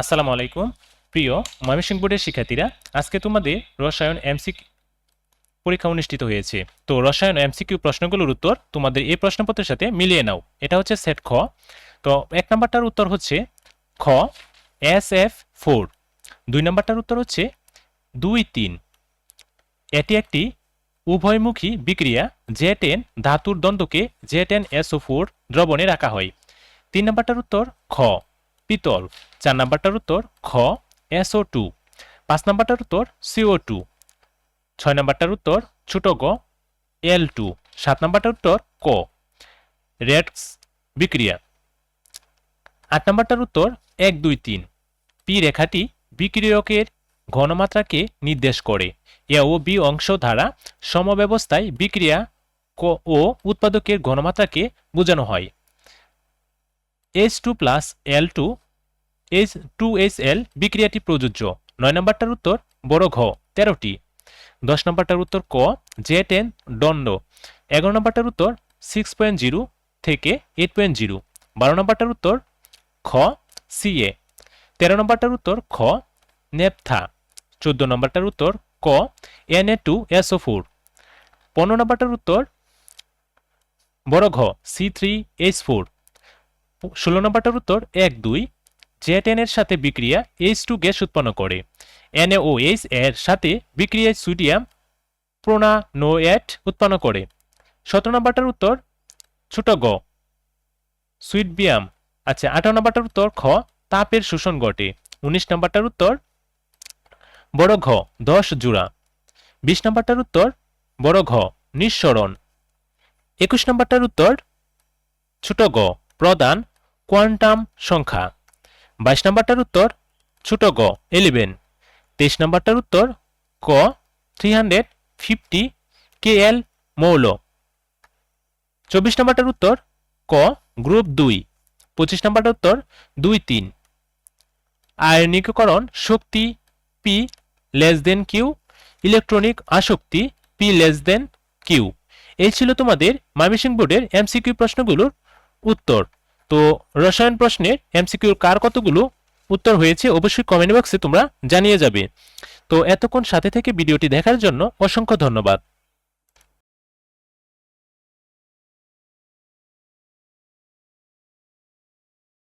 আসসালামু আলাইকুম। প্রিয় ময়মনসিংহ বোর্ডের শিক্ষার্থীরা, আজকে তোমাদের রসায়ন এমসি পরীক্ষা অনুষ্ঠিত হয়েছে। তো রসায়ন এমসিকিউ প্রশ্নগুলোর উত্তর তোমাদের এই প্রশ্নপত্রের সাথে মিলিয়ে নাও। এটা হচ্ছে সেট খ। তো এক নাম্বারটার উত্তর হচ্ছে খ, এস এফ ফোর। দুই নাম্বারটার উত্তর হচ্ছে দুই তিন। এটি একটি উভয়মুখী বিক্রিয়া জে টেন ধাতুর দ্বন্দ্বকে জে টেন এসও ফোর দ্রবণে রাখা হয়। তিন নাম্বারটার উত্তর খ, পিতল। চার নাম্বারটার উত্তর খ এসও টু পাঁচ নাম্বারটার উত্তর সিও টু ছয় নাম্বারটার উত্তর ছোট গ এল টু সাত নাম্বারটার উত্তর ক। রেডস বিক্রিয়া। আট নাম্বারটার উত্তর এক দুই তিন। পি রেখাটি বিক্রিয়কের ঘনমাত্রাকে নির্দেশ করে। এ ও বি অংশ দ্বারা সমব্যবস্থায় বিক্রিয়া ক- ও উৎপাদকের ঘনমাত্রাকে বোঝানো হয়। H two plus L two H two H L বিক্রিয়াটি প্রযোজ্য। নয় নম্বরটার উত্তর, বড় ঘ, তেরোটি। দশ নম্বরটার উত্তর ক, জে টেন, দণ্ড। এগারো নম্বরটার উত্তর, সিক্স পয়েন্ট জিরো থেকে এইট পয়েন্ট জিরো। বারো নম্বরটার উত্তর, খ সিএ তেরো নম্বরটার উত্তর, খ, নেপথা। চোদ্দ নম্বরটার উত্তর, ক, N A two SO four. পনেরো নম্বরটার উত্তর, বড় ঘ, সি থ্রি এইচ ফোর। ষোলো নম্বরটার উত্তর, এক দুই। জে টেনের সাথে বিক্রিয়া এইচ টু গ্যাস উৎপন্ন করে। NaOH এর সাথে বিক্রিয়ায় সোডিয়াম প্রোনানোয়েট উৎপন্ন করে। সতেরো নম্বরটার উত্তর, ছোট গ। সুইট বিয়াম আচ্ছা আঠারো নম্বরটার উত্তর খ, তাপের শোষণ ঘটে। উনিশ নম্বরটার উত্তর, বড় ঘ, দশ জোড়া। বিশ নম্বরটার উত্তর, বড় ঘ, নিঃসরণ। একুশ নম্বরটার উত্তর, ছোট গ প্রদান কোয়ান্টাম সংখ্যা। বাইশ নম্বরটার উত্তর ছোট গ এলিভেন তেইশ নম্বরটার উত্তর ক three hundred fifty K L মৌল। চব্বিশ নম্বরটার উত্তর ক গ্রুপ দুই। পঁচিশ নম্বরটার উত্তর দুই তিন। আয়নিককরণ শক্তি P less than Q electronic আসক্তি পি লেস দেন কিউ এই ছিল তোমাদের মাইমিসিং বোর্ডের এমসিকিউ প্রশ্নগুলোর উত্তর। তো রসায়ন প্রশ্নের এমসিকিউর কার কতগুলো উত্তর হয়েছে অবশ্যই কমেন্ট বক্সে তোমরা জানিয়ে যাবে। তো এতক্ষণ সাথে থেকে ভিডিওটি দেখার জন্য অসংখ্য ধন্যবাদ।